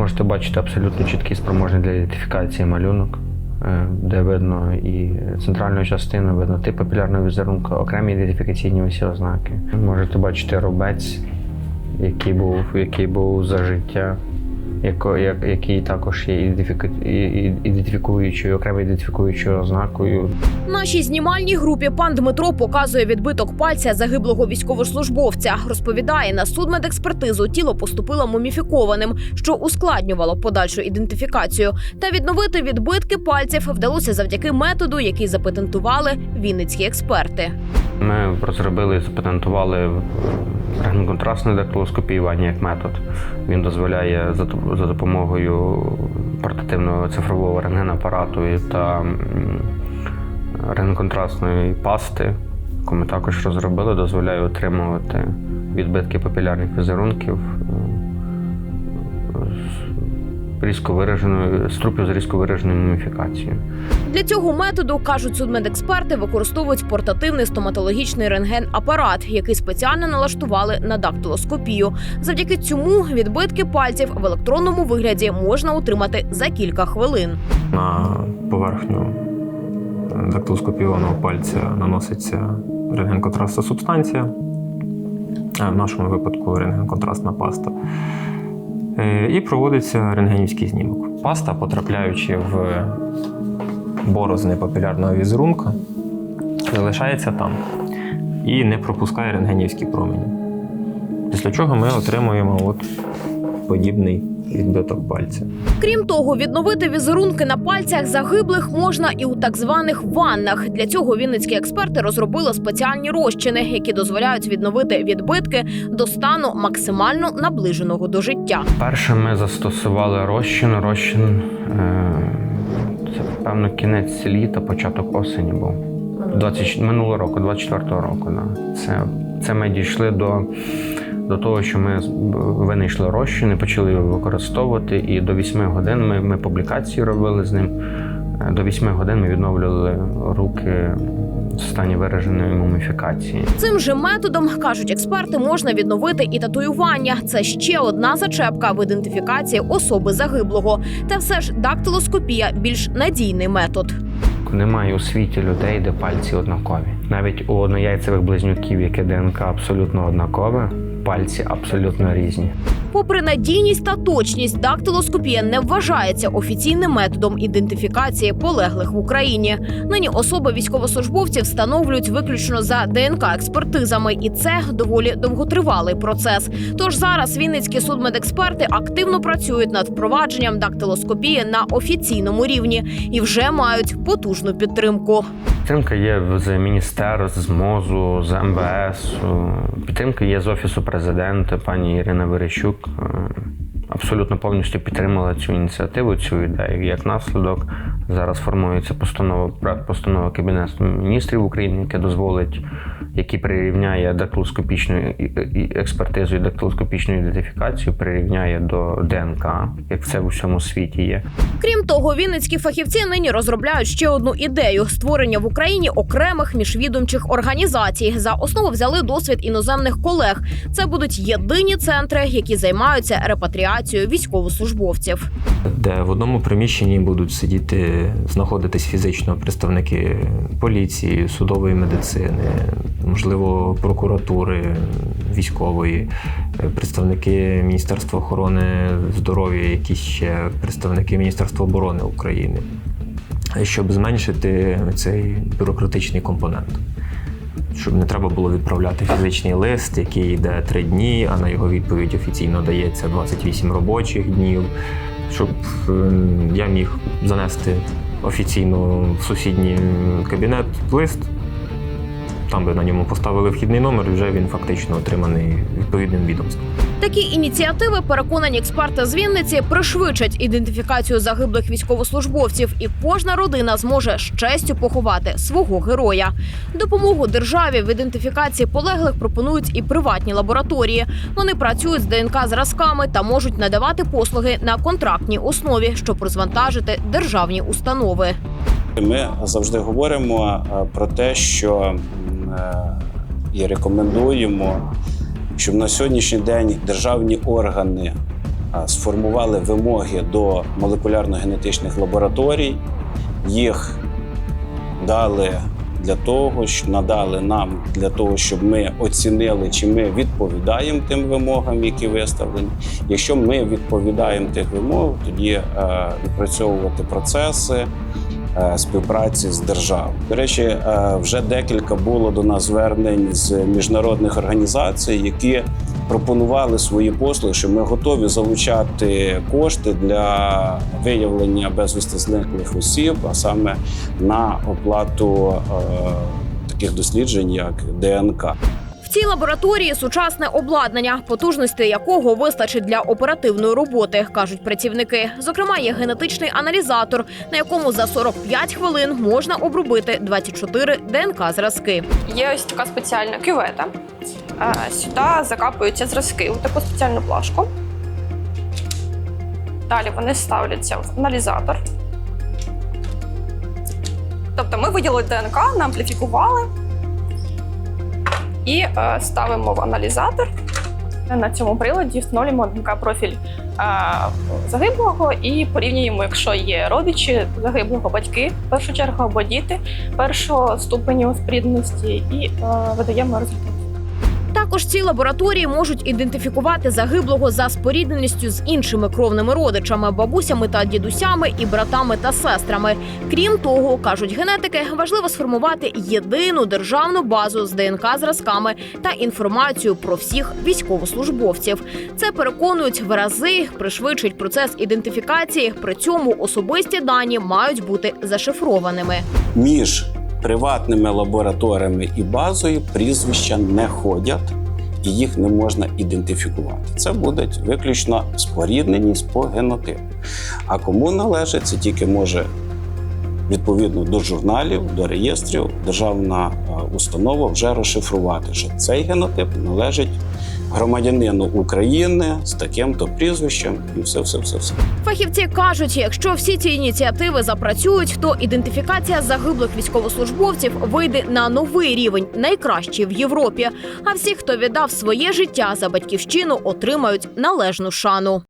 можете бачити абсолютно чіткий спроможний для ідентифікації малюнок, е, де видно і центральну частину, видно тип папілярного візерунка, окремі ідентифікаційні усі ознаки. Можете бачити рубець, який був, який був за життя, який також є ідентифікуючою, окремо ідентифікуючою ознакою. Нашій знімальній групі пан Дмитро показує відбиток пальця загиблого військовослужбовця. Розповідає, на судмедекспертизу тіло поступило муміфікованим, що ускладнювало подальшу ідентифікацію. Та відновити відбитки пальців вдалося завдяки методу, який запатентували вінницькі експерти. Ми розробили і запатентували рентгенконтрастне дактилоскопіювання як метод. Він дозволяє за допомогою портативного цифрового рентгенапарату та рентгенконтрастної пасти, яку ми також розробили, дозволяє отримувати відбитки папілярних візерунків е, різко вираженою з трупів з різко вираженою муміфікацією. Для цього методу кажуть судмедексперти, використовують портативний стоматологічний рентген-апарат, який спеціально налаштували на дактилоскопію. Завдяки цьому відбитки пальців в електронному вигляді можна отримати за кілька хвилин. На поверхню дактилоскопійованого пальця наноситься рентгенконтрастна субстанція, в нашому випадку рентгенконтрастна паста. Е, І проводиться рентгенівський знімок. Паста, потрапляючи в борозни папілярного візерунка, залишається там і не пропускає рентгенівські промені. Після чого ми отримуємо от подібний відбиток пальця. Крім того, відновити візерунки на пальцях загиблих можна і у так званих ваннах. Для цього вінницькі експерти розробили спеціальні розчини, які дозволяють відновити відбитки до стану максимально наближеного до життя. Перше ми застосували розчин. Розчин е, це певно кінець літа, початок осені був. 20, минулого року, 24-го року. Да. Це, це ми дійшли до, до того, що ми винайшли розчин і почали його використовувати. І до 8 годин ми, ми публікації робили з ним. Е, До 8 годин ми відновлювали руки в стані вираженої муміфікації. Цим же методом кажуть експерти, можна відновити і татуювання. Це ще одна зачепка в ідентифікації особи загиблого. Та все ж дактилоскопія більш надійний метод. Немає у світі людей, де пальці однакові. Навіть у однояйцевих близнюків, яке ДНК абсолютно однакове, пальці абсолютно різні. Попри надійність та точність, дактилоскопія не вважається офіційним методом ідентифікації полеглих в Україні. Нині особи військовослужбовців встановлюють виключно за ДНК експертизами, і це доволі довготривалий процес. Тож зараз вінницькі судмедексперти активно працюють над впровадженням дактилоскопії на офіційному рівні і вже мають потужну підтримку. Підтримка є з міністерств, з МОЗу, з МВС. Підтримка є з офісу президента. Пані Ірина Верещук е, абсолютно повністю підтримала цю ініціативу, цю ідею. Як наслідок зараз формується постанова проект постанови Кабінету міністрів України, яке дозволить, який прирівняє дактилоскопічну експертизу і дактилоскопічну ідентифікацію, прирівняє до ДНК, як це в усьому світі є. Крім того, вінницькі фахівці нині розробляють ще одну ідею створення в Україні окремих міжвідомчих організацій. За основу взяли досвід іноземних колег. Це будуть єдині центри, які займаються репатріацією військовослужбовців. Де в одному приміщенні будуть сидіти, знаходитись фізично представники поліції, судової медицини, можливо, прокуратури військової, е, представники Міністерства охорони здоров'я, якісь ще представники Міністерства оборони України, щоб зменшити цей бюрократичний компонент. Щоб не треба було відправляти фізичний лист, який йде три дні, а на його відповідь офіційно дається 28 робочих днів. Щоб е, я міг занести офіційно в сусідній кабінет лист, там би на ньому поставили вхідний номер, і вже він фактично отриманий відповідним відомством. Такі ініціативи, переконані експерти з Вінниці, пришвидшать ідентифікацію загиблих військовослужбовців, і кожна родина зможе з честю поховати свого героя. Допомогу державі в ідентифікації полеглих пропонують і приватні лабораторії. Вони працюють з ДНК зразками та можуть надавати послуги на контрактній основі, щоб розвантажити державні установи. Ми завжди говоримо е, про те, що е, і рекомендуємо, щоб на сьогоднішній день державні органи е, сформували вимоги до молекулярно-генетичних лабораторій, їх дали для того, що надали нам для того, щоб ми оцінили, чи ми відповідаємо тим вимогам, які виставлені. Якщо ми відповідаємо тих вимог, тоді е, відпрацьовувати процеси співпраці з державою. До речі, е, вже декілька було до нас звернень з міжнародних організацій, які пропонували свої послуги, що ми готові залучати кошти для виявлення безвісти зниклих осіб, а саме на оплату е, таких досліджень, як ДНК. Цій лабораторії сучасне обладнання, потужності якого вистачить для оперативної роботи, кажуть працівники. Зокрема, є генетичний аналізатор, на якому за 45 хвилин можна обробити 24 ДНК зразки. Є ось така спеціальна кювета. Сюди закапуються зразки у таку спеціальну плашку. Далі вони ставляться в аналізатор. Тобто ми виділили ДНК, наампліфікували і е, ставимо в аналізатор. На цьому приладі встановлюємо ДНК-профіль е, загиблого і порівнюємо, якщо є родичі загиблого, батьки в першу чергу або діти першого ступеню спрідності, і е, видаємо результат. Також ці лабораторії можуть ідентифікувати загиблого за спорідненістю з іншими кровними родичами, бабусями та дідусями і братами та сестрами. Крім того, кажуть генетики, важливо сформувати єдину державну базу з ДНК зразками та інформацію про всіх військовослужбовців. Це переконують в рази, пришвидшить процес ідентифікації. При цьому особисті дані мають бути зашифрованими. Між приватними лабораторіями і базою прізвища не ходять. І їх не можна ідентифікувати. Це будуть виключно спорідненість по генотипу. А кому належить, це тільки може відповідно до журналів, до реєстрів, державна е, установа вже розшифрувати, що цей генотип належить громадянину України з таким-то прізвищем, і все, все, все, все. Фахівці кажуть, якщо всі ці ініціативи запрацюють, то ідентифікація загиблих військовослужбовців вийде на новий рівень, найкращий в Європі. А всі, хто віддав своє життя за батьківщину, отримають належну шану.